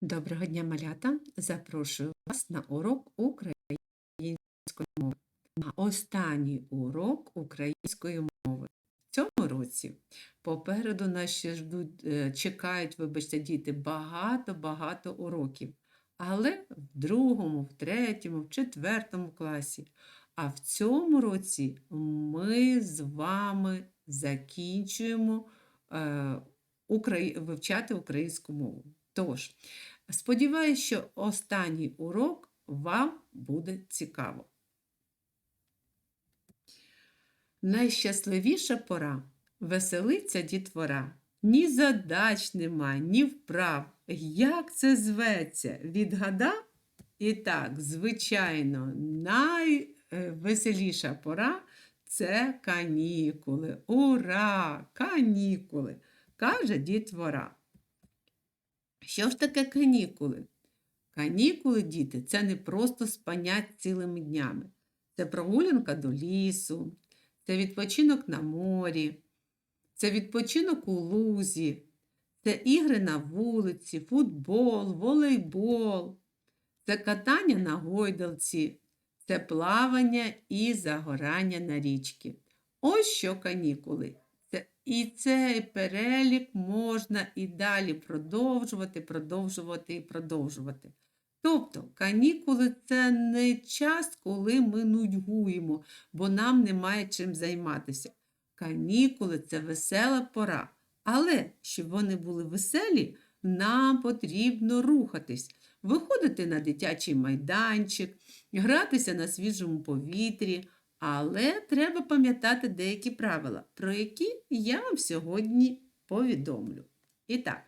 Доброго дня, малята! Запрошую вас на урок української мови. На останній урок української мови. В цьому році попереду нас ще ждуть, е, чекають, вибачте, діти, багато-багато уроків. Але в другому, в третьому, в четвертому класі. А в цьому році ми з вами закінчуємо е, украї- вивчати українську мову. Тож, сподіваюся, що останній урок вам буде цікаво. Найщасливіша пора веселиться дітвора. Ні задач нема, ні вправ. Як це зветься? Відгадав? І так, звичайно, найвеселіша пора це канікули. Ура! Канікули! каже дітвора. Що ж таке канікули? Канікули, діти, це не просто спання цілими днями. Це прогулянка до лісу, це відпочинок на морі, це відпочинок у лузі, це ігри на вулиці, футбол, волейбол, це катання на гойдалці, це плавання і загорання на річки. Ось що канікули. І цей перелік можна і далі продовжувати, продовжувати і продовжувати. Тобто канікули це не час, коли ми нудьгуємо, бо нам немає чим займатися. Канікули це весела пора. Але щоб вони були веселі, нам потрібно рухатись, виходити на дитячий майданчик, гратися на свіжому повітрі. Але треба пам'ятати деякі правила, про які я вам сьогодні повідомлю. І так,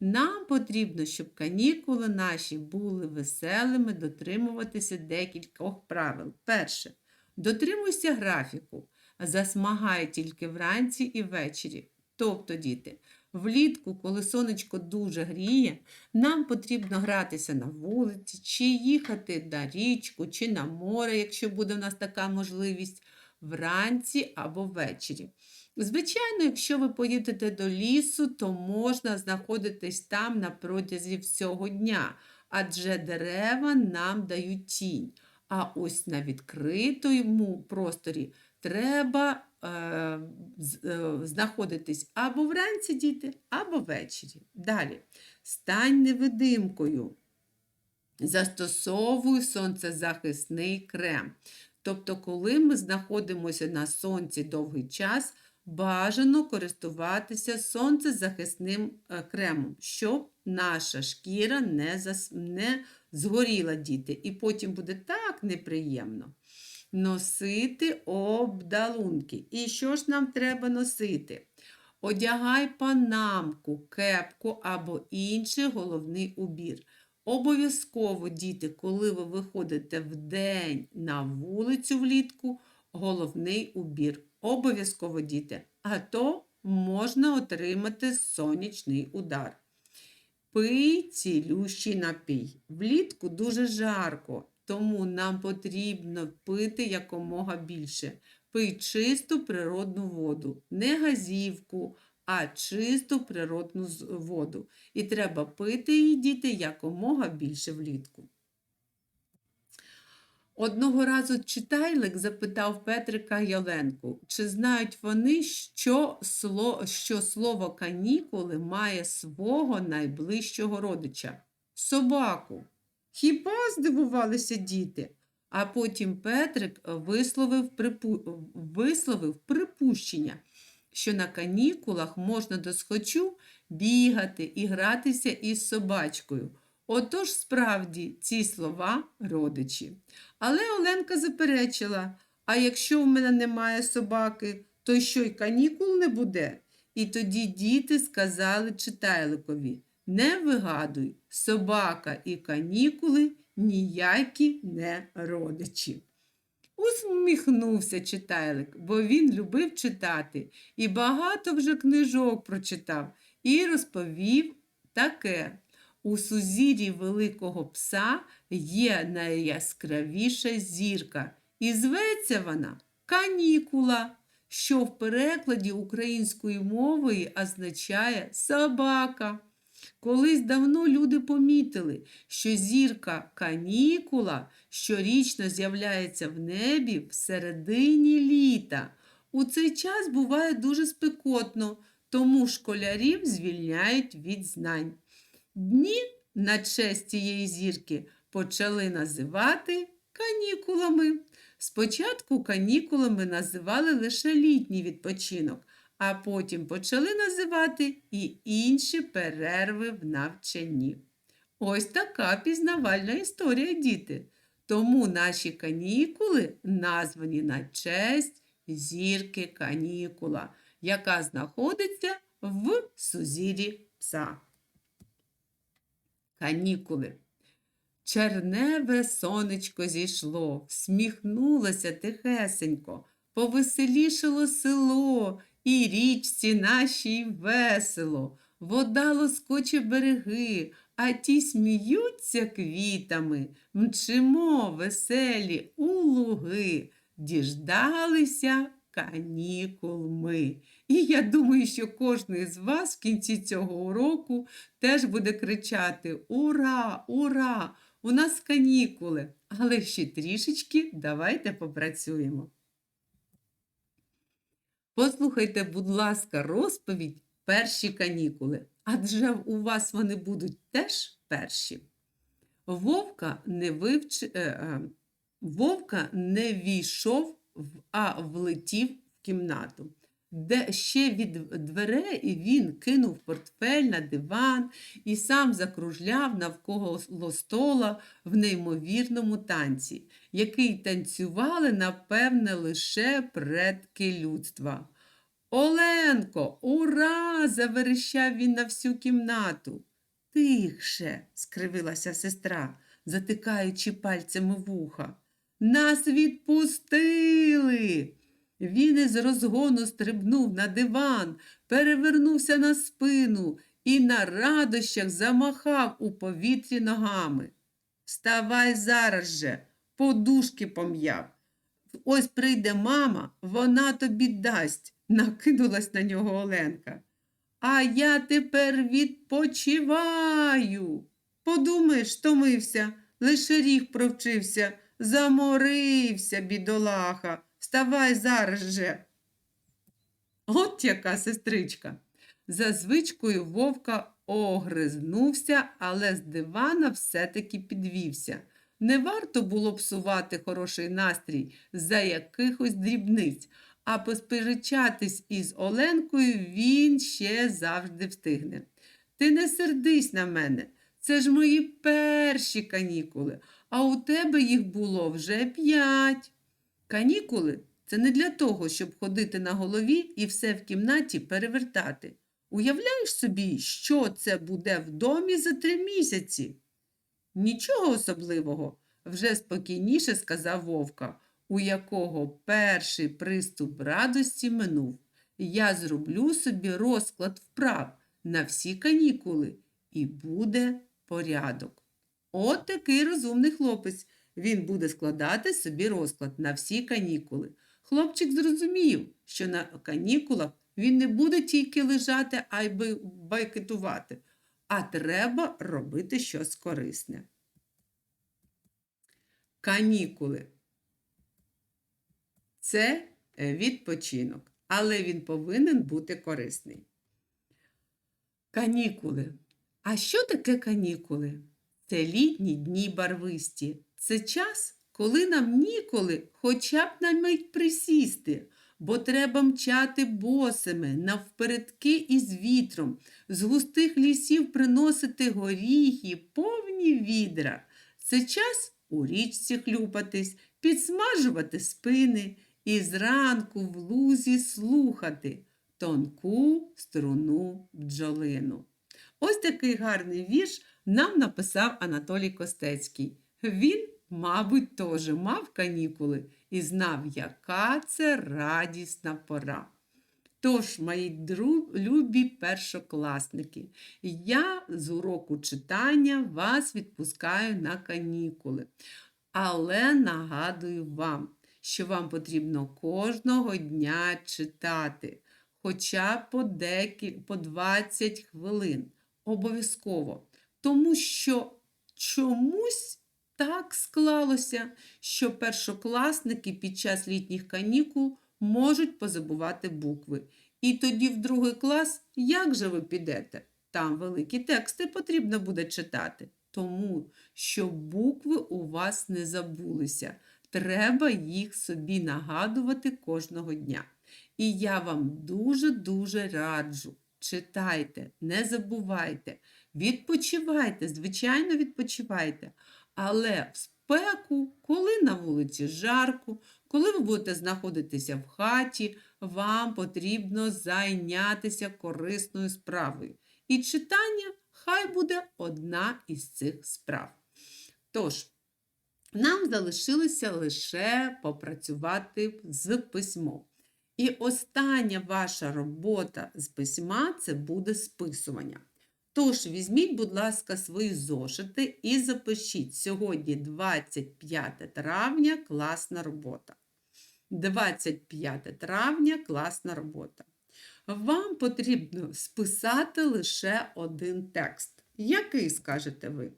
нам потрібно, щоб канікули наші були веселими, дотримуватися декількох правил. Перше, дотримуйся графіку, засмагай тільки вранці і ввечері. Тобто, діти, влітку, коли сонечко дуже гріє, нам потрібно гратися на вулиці, чи їхати на річку, чи на море, якщо буде в нас така можливість, вранці або ввечері. Звичайно, якщо ви поїдете до лісу, то можна знаходитись там на протязі всього дня, адже дерева нам дають тінь. А ось на відкритому просторі треба е, е, знаходитись або вранці, діти, або ввечері. Далі. Стань невидимкою. Застосовуй сонцезахисний крем. Тобто, коли ми знаходимося на сонці довгий час, бажано користуватися сонцезахисним е, кремом, щоб наша шкіра не, зас... не згоріла, діти. І потім буде так неприємно. Носити обдалунки. І що ж нам треба носити? Одягай панамку, кепку або інший головний убір. Обов'язково, діти, коли ви виходите вдень на вулицю влітку, головний убір. Обов'язково, діти, а то можна отримати сонячний удар. Пий цілющий напій. Влітку дуже жарко, тому нам потрібно пити якомога більше. Пий чисту природну воду, не газівку, а чисту природну воду. І треба пити її, діти, якомога більше влітку. Одного разу читайлик запитав Петрика й Оленку, чи знають вони, що слово канікули має свого найближчого родича собаку. Хіба здивувалися діти? А потім Петрик висловив, припу... висловив припущення, що на канікулах можна досхочу бігати і гратися із собачкою. Отож, справді, ці слова родичі. Але Оленка заперечила: а якщо в мене немає собаки, то що й канікул не буде? І тоді діти сказали читайликові: не вигадуй, собака і канікули ніякі не родичі. Усміхнувся читайлик, бо він любив читати і багато вже книжок прочитав і розповів таке. У сузір'ї великого пса є найяскравіша зірка, і зветься вона канікула, що в перекладі української мови означає собака. Колись давно люди помітили, що зірка канікула щорічно з'являється в небі в середині літа. У цей час буває дуже спекотно, тому школярів звільняють від знань. Дні на честь цієї зірки почали називати канікулами. Спочатку канікулами називали лише літній відпочинок, а потім почали називати і інші перерви в навчанні. Ось така пізнавальна історія, діти. Тому наші канікули названі на честь зірки канікула, яка знаходиться в сузір'ї пса. Канікули. Черневе сонечко зійшло, всміхнулося тихесенько, повеселішало село, і річці нашій весело, вода лоскоче береги, а ті сміються квітами, мчимо веселі у луги, діждалися канікул ми. І я думаю, що кожен з вас в кінці цього уроку теж буде кричати Ура! Ура! У нас канікули! Але ще трішечки давайте попрацюємо. Послухайте, будь ласка, розповідь перші канікули, адже у вас вони будуть теж перші. Вовка не вивч... е, е, Вовка не війшов, а влетів в кімнату де ще від дверей він кинув портфель на диван і сам закружляв навколо стола в неймовірному танці, який танцювали, напевне, лише предки людства. Оленко, ура! заверещав він на всю кімнату. Тихше, скривилася сестра, затикаючи пальцями вуха. Нас відпустили. Він із розгону стрибнув на диван, перевернувся на спину і на радощах замахав у повітрі ногами. Вставай зараз же, подушки пом'яв. Ось прийде мама, вона тобі дасть, накинулась на нього Оленка. А я тепер відпочиваю. Подумаєш, стомився, лише ріг провчився, заморився, бідолаха. Вставай зараз же. От яка сестричка. За звичкою вовка огризнувся, але з дивана все-таки підвівся. Не варто було псувати хороший настрій за якихось дрібниць, а посперечатись із Оленкою він ще завжди встигне. Ти не сердись на мене, це ж мої перші канікули, а у тебе їх було вже п'ять. Канікули це не для того, щоб ходити на голові і все в кімнаті перевертати. Уявляєш собі, що це буде в домі за три місяці? Нічого особливого, вже спокійніше сказав вовка, у якого перший приступ радості минув. Я зроблю собі розклад вправ на всі канікули, і буде порядок. От такий розумний хлопець. Він буде складати собі розклад на всі канікули. Хлопчик зрозумів, що на канікулах він не буде тільки лежати, а й байкетувати, а треба робити щось корисне. Канікули. Це е, відпочинок, але він повинен бути корисний. Канікули. А що таке канікули? Це літні дні барвисті. Це час, коли нам ніколи хоча б на мить присісти, бо треба мчати босими, навпередки із вітром, з густих лісів приносити горіхи, повні відра. Це час у річці хлюпатись, підсмажувати спини і зранку в лузі слухати тонку струну бджолину. Ось такий гарний вірш нам написав Анатолій Костецький. Він, мабуть, теж мав канікули і знав, яка це радісна пора. Тож, мої дру- любі першокласники, я з уроку читання вас відпускаю на канікули. Але нагадую вам, що вам потрібно кожного дня читати, хоча по, декіль, по 20 хвилин. Обов'язково. Тому що чомусь так склалося, що першокласники під час літніх канікул можуть позабувати букви. І тоді в другий клас як же ви підете? Там великі тексти потрібно буде читати. Тому що букви у вас не забулися. Треба їх собі нагадувати кожного дня. І я вам дуже-дуже раджу. Читайте, не забувайте, відпочивайте, звичайно, відпочивайте. Але в спеку, коли на вулиці жарко, коли ви будете знаходитися в хаті, вам потрібно зайнятися корисною справою. І читання хай буде одна із цих справ. Тож, нам залишилося лише попрацювати з письмом. І остання ваша робота з письма це буде списування. Тож, візьміть, будь ласка, свої зошити і запишіть сьогодні 25 травня класна робота. 25 травня класна робота. Вам потрібно списати лише один текст. Який скажете ви?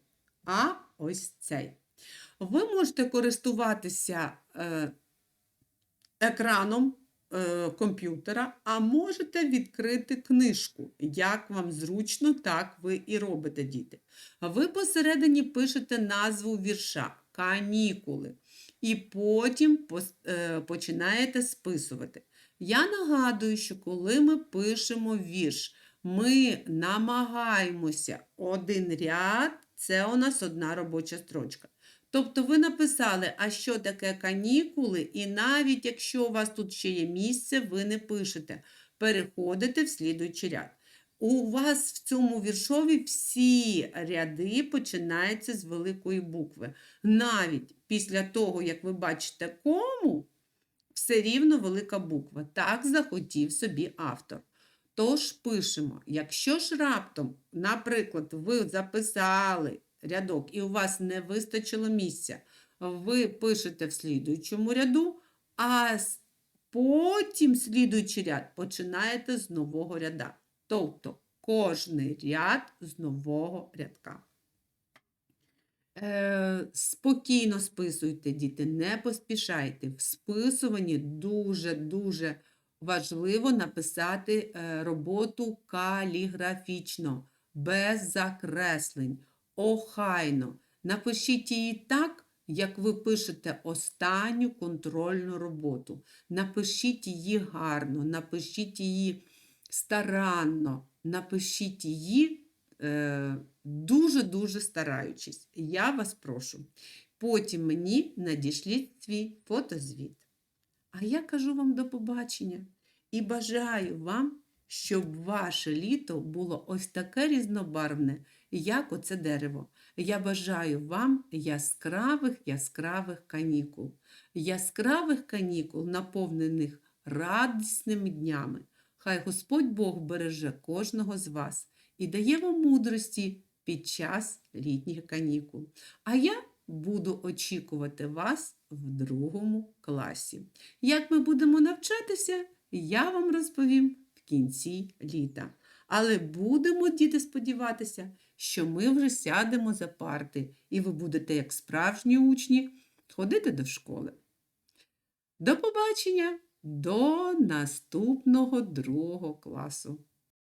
А ось цей. Ви можете користуватися е, екраном комп'ютера, а можете відкрити книжку. Як вам зручно, так ви і робите, діти. Ви посередині пишете назву вірша канікули. І потім е, починаєте списувати. Я нагадую, що коли ми пишемо вірш, ми намагаємося один ряд, це у нас одна робоча строчка. Тобто ви написали, а що таке канікули, і навіть якщо у вас тут ще є місце, ви не пишете, переходите в слідуючий ряд. У вас в цьому віршові всі ряди починаються з великої букви. Навіть після того, як ви бачите кому, все рівно велика буква. Так захотів собі автор. Тож пишемо, якщо ж раптом, наприклад, ви записали рядок і у вас не вистачило місця, ви пишете в слідуючому ряду, а потім слідуючий ряд починаєте з нового ряда. Тобто кожний ряд з нового рядка. Е, спокійно списуйте, діти, не поспішайте. В списуванні дуже-дуже важливо написати е, роботу каліграфічно, без закреслень, охайно. Напишіть її так, як ви пишете останню контрольну роботу. Напишіть її гарно, напишіть її старанно, напишіть її е, дуже-дуже стараючись. Я вас прошу. Потім мені надішліть свій фотозвіт. А я кажу вам до побачення і бажаю вам, щоб ваше літо було ось таке різнобарвне, як оце дерево. Я бажаю вам яскравих яскравих канікул, яскравих канікул, наповнених радісними днями. Хай Господь Бог береже кожного з вас і дає вам мудрості під час літніх канікул. А я буду очікувати вас в другому класі. Як ми будемо навчатися, я вам розповім кінці літа. Але будемо, діти, сподіватися, що ми вже сядемо за парти, і ви будете, як справжні учні, ходити до школи. До побачення! До наступного другого класу.